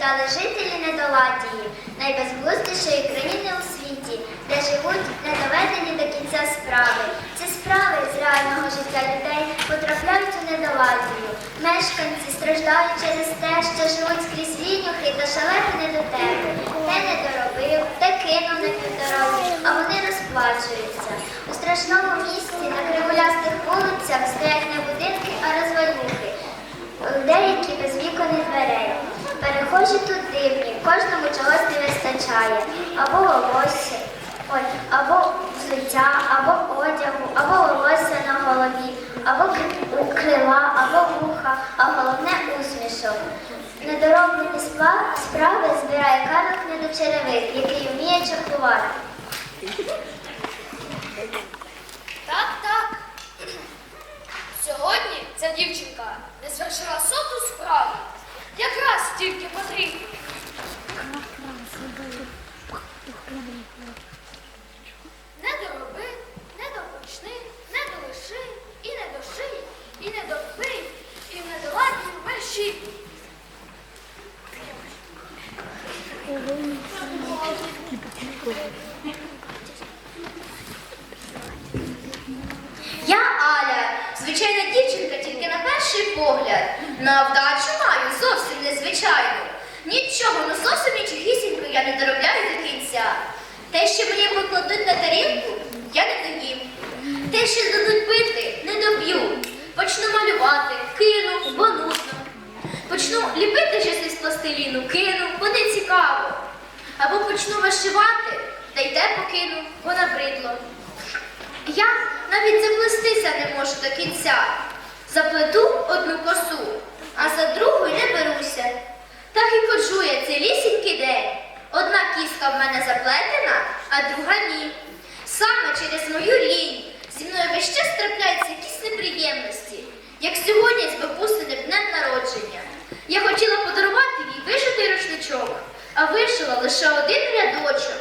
завітали жителі Недоладії, найбезглуздішої країни у світі, де живуть недоведені до кінця справи. Ці справи з реального життя людей потрапляють у недоладію. Мешканці страждають через те, що живуть скрізь вінюхи та шалехи недотепи. Те не доробив, те кинув на півдорозі, а вони розплачуються. У страшному місті на кожному чогось не вистачає. Або волосся, ой, або взуття, або одягу, або волосся на голові, або крила, або вуха, а головне усмішок. Недороблені справи збирає Карлик недочеревик, який вміє чаклувати. Так, так. Сьогодні ця дівчинка не звершила соту справу. Якраз тільки потрібно. Не дороби, не допочни, не долиши, і не доши, і не допий, і не доладні верші. Я Аля, звичайна дівчинка тільки на перший погляд. На вдачу маю зовсім незвичайну. Нічого, ну зовсім нічогісінько я не доробляю до кінця. Те, що мені покладуть на тарілку, я не доїм. Те, що дадуть пити, не доб'ю. Почну малювати, кину, бо нудно. Почну ліпити щось із пластиліну, кину, бо не цікаво. Або почну вишивати, та й те покину, бо набридло. Я навіть заплестися не можу до кінця. Заплету одну косу, а за другу не беруся. Так і ходжу я цілісінький день. Одна кіска в мене заплетена, друга ні. Саме через мою лінь зі мною весь час трапляються якісь неприємності, як сьогодні з бабусиним днем народження. Я хотіла подарувати їй вишитий рушничок, а вишила лише один рядочок.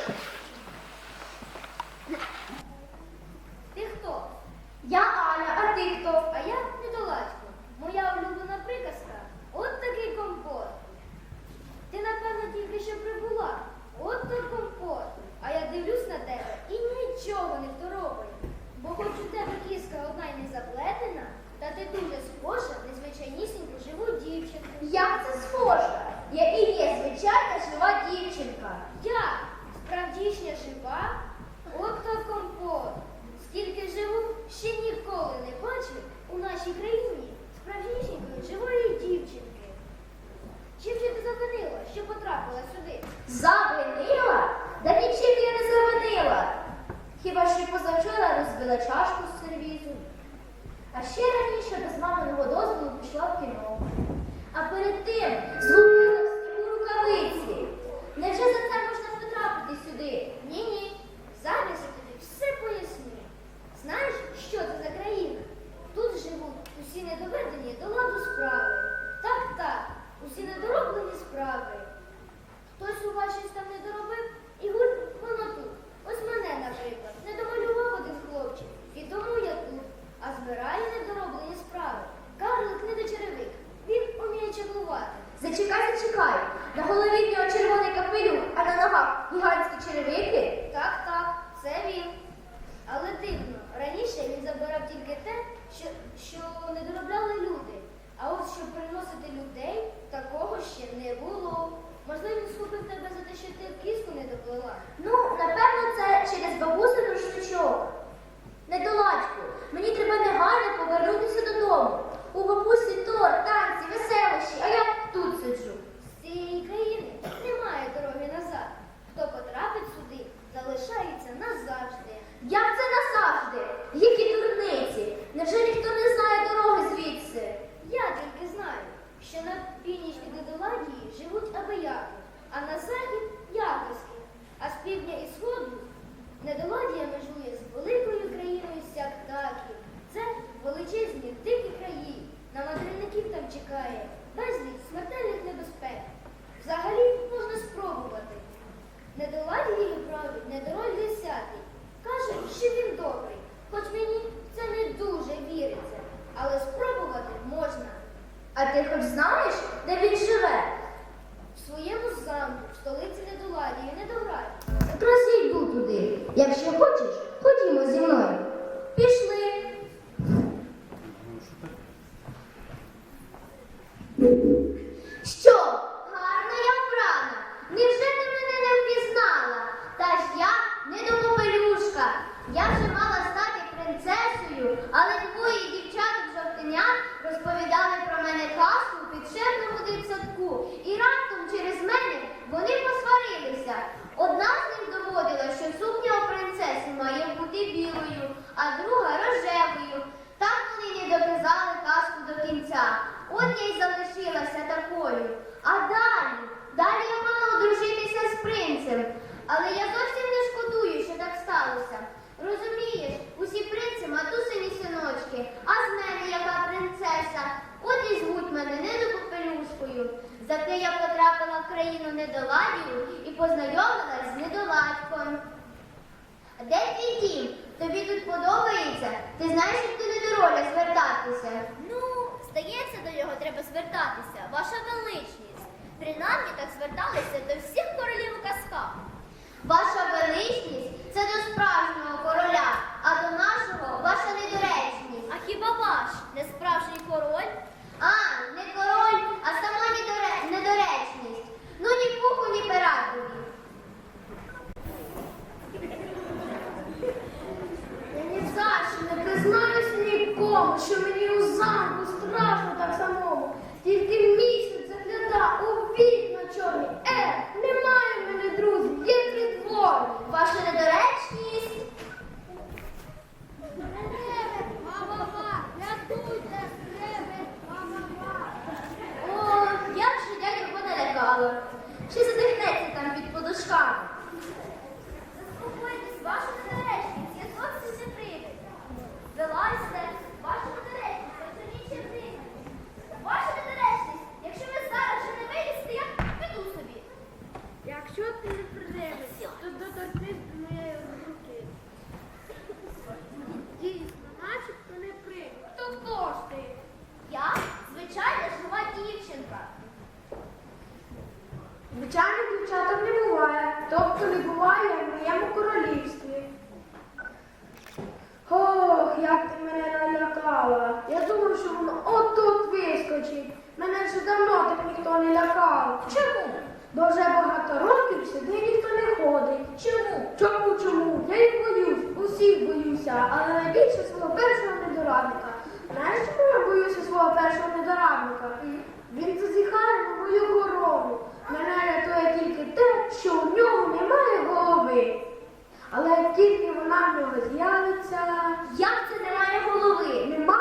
Ти хто? Я Аля, а ти хто? А я недоладько. Моя улюблена приказка. От такий компот. Ти, напевно, тільки що прибула. От то компот. А я дивлюсь на тебе і нічого не второпаю. Бо хоч у тебе кіска одна й не заплетена, та ти дуже схожа на звичайнісіньку живу дівчинку. Як це схоже? Я і є звичайна жива дівчинка. Я справдішня жива, от то компот. Скільки живу, ще ніколи не бачив у нашій країні справжнісінької живої дівчинки. Чим же ти завинила, що потрапила сюди? Завинила? Да нічим я не завинила. Хіба що позавчора розбила чашку з сервізу. А ще раніше без маминого дозволу пішла в кіно. А перед тим згубила принцем. Але я зовсім не шкодую, що так сталося. Розумієш, усі принці матусині синочки, а з мене яка принцеса. От і звуть мене не до попелюшкою. Зате я потрапила в країну недоладію і познайомилась з недоладьком. Де твій дім? Тобі тут подобається? Ти знаєш, як ти не до роля звертатися? Ну, здається, до нього треба звертатися, ваша величність. Принаймні так зверталися до всіх королів у казках. Ваша величність це до справжнього короля, а до нашого ваша недоречність. А хіба ваш не справжній король? А, не король, а сама недоре- недоречність. Ну ні пуху, ні пера. Я ні за що не признаюсь нікому, що мені у замку страшно так самому. Тільки місяць загляда у вікна чорні. Е, немає в мене друзів, є притворні. Ваша недоречність. Мама, рятуйте, мама. О, як же дядю поналякало. Чи задихнеться там під подушками? Заспокойтесь, ваша недоречність, я зовсім не прийду. Вилазьте, ваша недоречність, я це нічим прийду. Ваша недоречність, якщо ви зараз же не вилізете, я піду собі. Якщо ти не прийдеш, то доторкнись до моєї руки. Дійсно, начебто не прийде. То хто ж ти? Я звичайна жива дівчинка. Звичайно, дівчаток не буває, тобто не буває в моєму королівстві. Ох, як ти мене налякала. Я думав, що воно отут вискочить. Мене вже давно так ніхто не лякав. Чому? Бо вже багато років сюди ніхто не ходить. Чому? Чому чому? Я їх боюсь, усіх боюся, але найбільше свого першого недорадника. Знаєш, чому я боюся свого першого недорадника? Він зазіхає на мою корону. Мене рятує тільки те, що у нього немає голови. Але як тільки вона в нього з'явиться, Як це немає голови? нема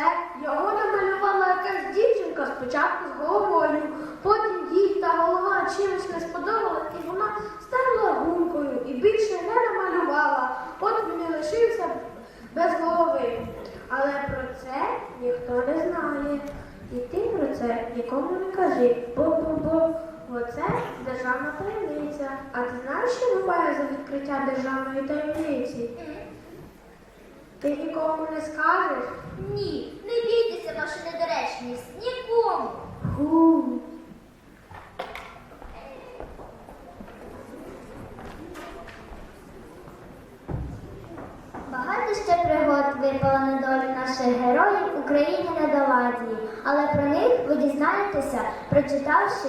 все. Його намалювала якась дівчинка спочатку з головою, потім їй та голова чимось не сподобалась, і вона стала гумкою і більше не намалювала. От він і лишився без голови. Але про це ніхто не знає. І ти про це нікому не кажи. Бо-бо-бо. Оце державна таємниця. А ти знаєш, що буває за відкриття державної таємниці? Ти нікому не скажеш? Ні, не бійтеся, ваша недоречність, нікому. Гу. Багато ще пригод випало на долю наших героїв у країні недоладії, але про них ви дізнаєтеся, прочитавши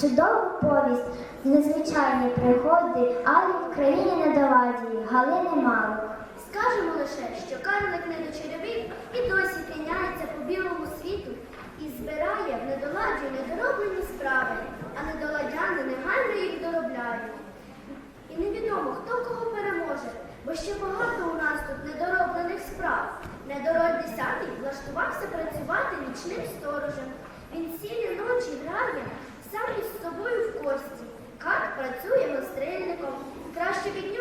чудову повість незвичайні пригоди Алі в країні недоладії Галини Малик. Скажемо лише, що карлик недочеревик і досі тиняється по білому світу і збирає в недоладі недороблені справи, а недоладяни негайно їх доробляють. І невідомо, хто кого переможе, бо ще багато у нас тут недороблених справ. Недороль десятий влаштувався працювати нічним сторожем. Він цілі ночі грає сам із собою в кості. Карт працює гострильником. Краще від